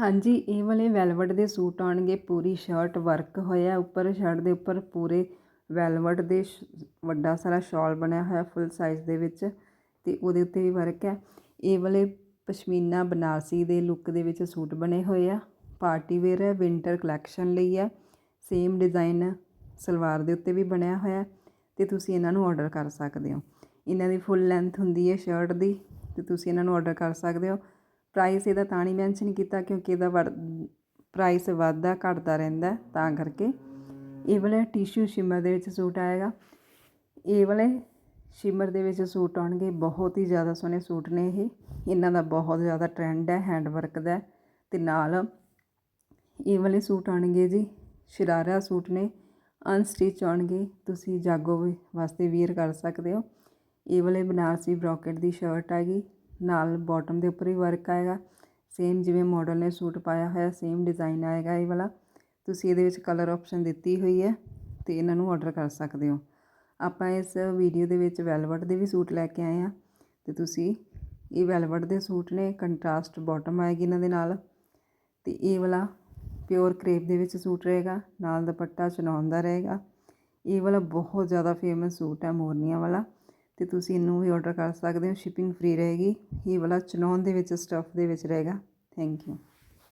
ਹਾਂਜੀ, ਇਹ ਵਾਲੇ ਵੈਲਵਟ ਦੇ ਸੂਟ ਆਉਣਗੇ, ਪੂਰੀ ਸ਼ਰਟ ਵਰਕ ਹੋਇਆ ਉੱਪਰ ਸ਼ਰਟ ਦੇ ਉੱਪਰ ਪੂਰੇ ਵੈਲਵਟ ਦੇ ਸ਼- ਵੱਡਾ ਸਾਰਾ ਸ਼ਾਲ ਬਣਿਆ ਹੋਇਆ ਫੁੱਲ ਸਾਈਜ਼ ਦੇ ਵਿੱਚ, ਤੇ ਉਹਦੇ ਉੱਤੇ ਵੀ ਵਰਕ ਹੈ। ਇਹ ਵਾਲੇ ਪਸ਼ਮੀਨਾ ਬਨਾਰਸੀ ਦੇ ਲੁੱਕ ਦੇ ਵਿੱਚ ਸੂਟ ਬਣੇ ਹੋਏ ਆ ਪਾਰਟੀ ਵੇਅਰ ਹੈ ਵਿੰਟਰ ਕਲੈਕਸ਼ਨ ਲਈ ਹੈ ਸੇਮ ਡਿਜ਼ਾਈਨ ਸਲਵਾਰ ਦੇ ਉੱਤੇ ਵੀ ਬਣਿਆ ਹੋਇਆ ਤੇ ਤੁਸੀਂ ਇਹਨਾਂ ਨੂੰ ਆਰਡਰ ਕਰ ਸਕਦੇ ਹੋ। ਇਹਨਾਂ ਦੀ ਫੁੱਲ ਲੈਂਥ ਹੁੰਦੀ ਹੈ ਸ਼ਰਟ ਦੀ, ਤੇ ਤੁਸੀਂ ਇਹਨਾਂ ਨੂੰ ਆਰਡਰ ਕਰ ਸਕਦੇ ਹੋ। ਪ੍ਰਾਈਸ ਇਹਦਾ ਤਾਂ ਨਹੀਂ ਮੈਂਸ਼ਨ ਕੀਤਾ ਕਿਉਂਕਿ ਇਹਦਾ ਪ੍ਰਾਈਸ ਵੱਧਦਾ, ਘਟਦਾ ਰਹਿੰਦਾ ਤਾਂ ਕਰਕੇ। ਇਹ ਵਾਲੇ ਟਿਸ਼ੂ ਸ਼ਿਮਰ ਦੇ ਵਿੱਚ ਸੂਟ ਆਏਗਾ। ਇਹ ਵਾਲੇ ਸ਼ਿਮਰ ਦੇ ਵਿੱਚ ਸੂਟ ਆਉਣਗੇ, ਬਹੁਤ ਹੀ ਜ਼ਿਆਦਾ ਸੋਹਣੇ ਸੂਟ ਨੇ ਇਹ। ਇਹਨਾਂ ਦਾ ਬਹੁਤ ਜ਼ਿਆਦਾ ਟ੍ਰੈਂਡ ਹੈ ਹੈਂਡ ਵਰਕ ਦਾ ਤੇ ਨਾਲ ਇਹ ਵਾਲੇ ਸੂਟ ਆਉਣਗੇ ਜੀ, ਸ਼ਰਾਰਾ ਸੂਟ ਨੇ ਅਨਸਟਿਚ ਆਉਣਗੇ, ਤੁਸੀਂ ਜਾਗੋ ਵੀ ਵਾਸਤੇ ਵੀਅਰ ਕਰ ਸਕਦੇ ਹੋ। ਇਹ ਵਾਲੇ ਬਨਾਰਸੀ ਬ੍ਰੋਕਟ ਦੀ ਸ਼ਰਟ ਆਏਗੀ ਨਾਲ ਬੋਟਮ ਦੇ ਉੱਪਰ ਵੀ ਵਰਕ ਆਏਗਾ। ਸੇਮ ਜਿਵੇਂ ਮਾਡਲ ਨੇ ਸੂਟ ਪਾਇਆ ਹੋਇਆ ਸੇਮ ਡਿਜ਼ਾਈਨ ਆਏਗਾ ਇਹ ਵਾਲਾ। ਤੁਸੀਂ ਇਹਦੇ ਵਿੱਚ ਕਲਰ ਆਪਸ਼ਨ ਦਿੱਤੀ ਹੋਈ ਹੈ ਤੇ ਇਹਨਾਂ ਨੂੰ ਆਰਡਰ ਕਰ ਸਕਦੇ ਹੋ। ਆਪਾਂ ਇਸ ਵੀਡੀਓ ਦੇ ਵਿੱਚ ਵੈਲਵਟ ਦੇ ਵੀ ਸੂਟ ਲੈ ਕੇ ਆਏ ਆ ਤੇ ਤੁਸੀਂ ਇਹ ਵੈਲਵਟ ਦੇ ਸੂਟ ਨੇ ਕੰਟਰਾਸਟ ਬਾਟਮ ਆਏਗੀ ਇਹਨਾਂ ਦੇ ਨਾਲ। ਤੇ ਇਹ ਵਾਲਾ ਪਿਓਰ ਕਰੇਪ ਦੇ ਵਿੱਚ ਸੂਟ ਰਹੇਗਾ, ਨਾਲ ਦੁਪੱਟਾ ਚਨੌਨ ਦਾ ਰਹੇਗਾ। ਇਹ ਵਾਲਾ ਬਹੁਤ ਜ਼ਿਆਦਾ ਫੇਮਸ ਸੂਟ ਹੈ ਮੋਰਨੀਆਂ ਵਾਲਾ। ਤੇ ਤੁਸੀਂ ਇਹਨੂੰ ਵੀ ਆਰਡਰ ਕਰ ਸਕਦੇ ਹੋ ਸ਼ਿਪਿੰਗ ਫ੍ਰੀ ਰਹੇਗੀ। ਇਹ ਵਾਲਾ ਚਨੌਨ ਦੇ ਵਿੱਚ ਸਟਫ ਦੇ ਵਿੱਚ ਰਹੇਗਾ। Thank you